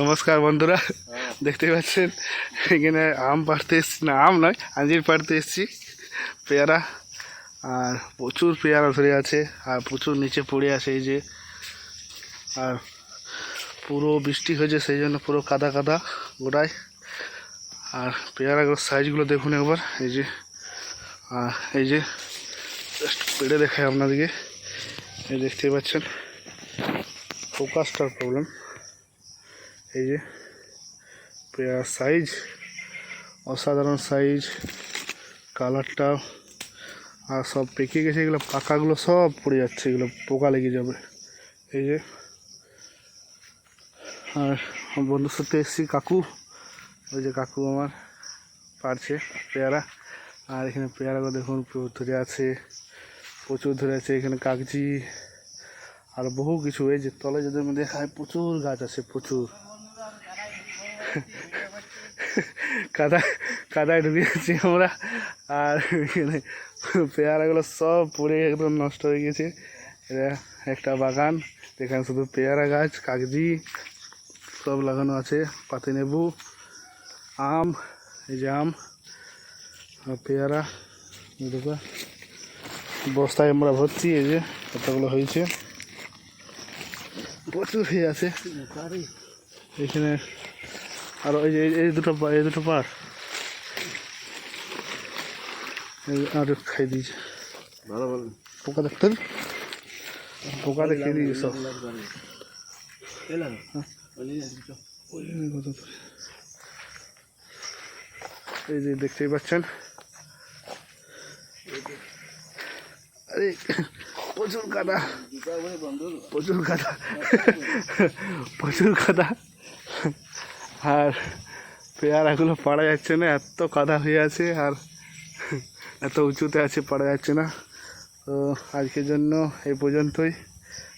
নমস্কার বন্ধুরা দেখতে পাচ্ছেন এখানে আম পাড়তে এসছি। না আম নয় আঞ্জির পাড়তে এসছি। পেয়ারা আর প্রচুর পেয়ারা ধরে আছে আর প্রচুর নিচে পড়ে আছে এই যে। আর পুরো বৃষ্টি হয়েছে সেই জন্য পুরো কাদা কাদা গোড়ায়। আর পেয়ারাগুলোর সাইজগুলো দেখুন একবার এই যে। আর এই যে জাস্ট পেড়ে দেখায় আপনাদেরকে। এই দেখতেই পাচ্ছেন ফোকাসটার প্রবলেম এই যে, পেয়ার সাইজ, অসাধারণ সাইজ, কালারটা, আর সব পেকে গেছে এগুলো পাকাগুলো সব পড়ে যাচ্ছে, এগুলো পোকা লেগে যাবে। এই যে, আর বন্ধুর সাথে এসেছি, কাকু। ওই যে কাকু আমার, পারছে পেয়ারা। আর এখানে পেয়ারাগুলো দেখুন ধরে আছে, প্রচুর ধরে আছে, এখানে কাগজি, আর বহু কিছু। এই যে তলে যদি আমি দেখায় প্রচুর গাছ আছে, প্রচুর। কাদা কাদায় ঢুকে যাচ্ছি আমরা আর এখানে পেয়ারাগুলো সব পড়ে একদম নষ্ট হয়ে গেছে এটা একটা বাগান এখানে শুধু পেয়ারা গাছ কাগজি সব লাগানো আছে পাতিলেবু আম এই যে আম আর পেয়ারা দেখো বস্তায় আমরা ভর্তি এই যে কতগুলো হয়েছে প্রচুর হয়ে আছে এখানে আর ওই যে এই- দুটো পা- এই দুটো পার। আর খাই দিয়েছে ভালো ভালো পোকা দেখতে পোকা দেখিয়ে দিয়েছে সব। এই যে দেখতেই পাচ্ছেন। আরে প্রচুর কাদা। প্রচুর কাদা। প্রচুর কাদা। আর পেয়ারাগুলো পাড়া যাচ্ছে না, এত কাদা হয়ে আছে আর এত উঁচুতে আছে, পাড়া যাচ্ছে না। তো আজকের জন্য এই পর্যন্তই।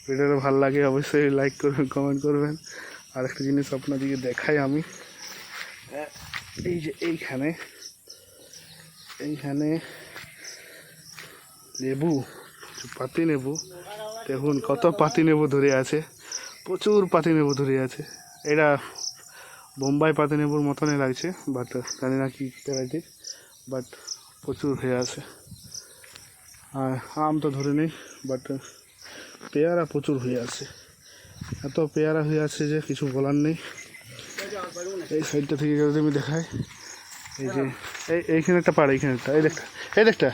ভিডিওটা ভালো লাগে অবশ্যই লাইক করবেন কমেন্ট করবেন। আর একটা জিনিস আপনাদেরকে দেখাই আমি। এই যে এইখানে এইখানে লেবু পাতি নেবু। দেখুন কত পাতি নেবু ধরে আছে, প্রচুর পাতি নেবু ধরে আছে। এটা বোম্বাই পাতি নেবুর মতনই লাগছে বাট জানি না কি ভ্যারাইটি বাট প্রচুর হয়ে আছে। আর আম তো ধরে নেই বাট পেয়ারা প্রচুর হয়ে আছে। এত পেয়ারা হয়ে আছে যে কিছু বলার নেই। এই সাইডটা থেকে যদি আমি দেখাই, এই যে, এই এইখানে একটা পাড়, এইখানে একটা, এই দেখটা এই দেখটা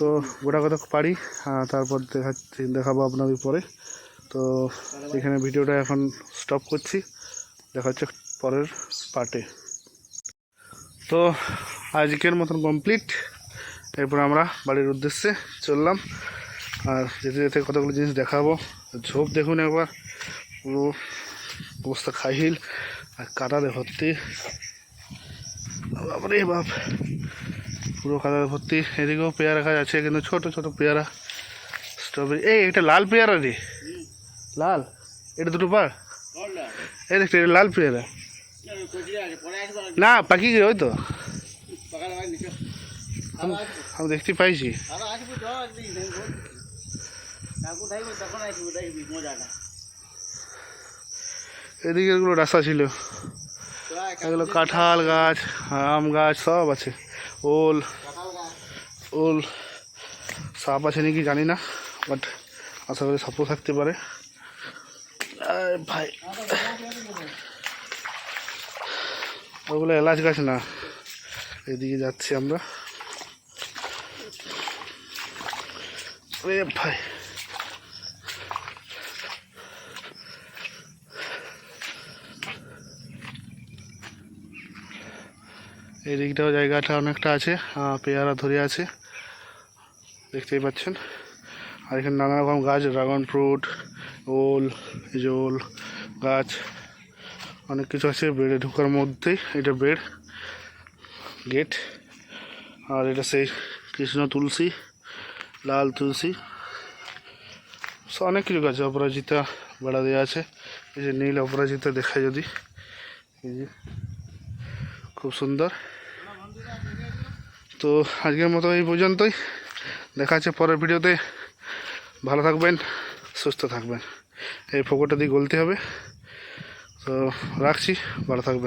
তো গোটা কথা পারি তারপর দেখাচ্ছি দেখাবো আপনাদের পরে। তো এখানে ভিডিওটা এখন স্টপ করছি। দেখা হচ্ছে পরের পার্টে তো আজকের মতন কমপ্লিট এরপর আমরা বাড়ির উদ্দেশ্যে চললাম। আর যেতে যেতে কতগুলো জিনিস দেখাবো। ঝোপ দেখুন একবার। পুরো অবস্থা খাইল আর কাদাতে ভর্তি। বাপরে বাপ। পুরো কাদাতে ভর্তি। এদিকেও পেয়ারা গাছ আছে, কিন্তু ছোট ছোট পেয়ারা। স্ট্রবেরি এই, এটা লাল পেয়ারা রে। লাল? এটা দুটো পার এই দেখতে এটা লাল পেয়ারা না, পাখি গে ওই তো। আমি দেখতে পাইছি। এদিকে এগুলো রাস্তা ছিল। এগুলো কাঁঠাল গাছ, আম গাছ, সব আছে। ওল ওল, সাপ আছে নাকি জানি না বাট আশা করি সাপও থাকতে পারে। আরে ভাই। ওগুলো এলাচ গাছ না। এদিকে যাচ্ছি আমরা। ভাই। এই দিকটাও জায়গাটা অনেকটা আছে আহ, পেয়ারা ধরে আছে। দেখতেই পাচ্ছেন। আর এখানে নানা রকম গাছ ড্রাগন ফ্রুট ওল ওল গাছ, অনেক কিছু আছে বেড়ে ঢোকার মধ্যেই এটা বেড গেট, আর এটা সেই কৃষ্ণ তুলসী, লাল তুলসী অনেক কিছু গাছ, অপরাজিতা বেড়া দেওয়া আছে, এই যে নীল অপরাজিতা দেখায় যদি, এই খুব সুন্দর। তো আজকের মতো এই পর্যন্তই, দেখা হচ্ছে পরের ভিডিওতে। ভালো থাকবেন সুস্থ থাকবেন। এই ফোকরটা দিয়ে গলতে হবে। তো রাখছি ভালো থাকবেন।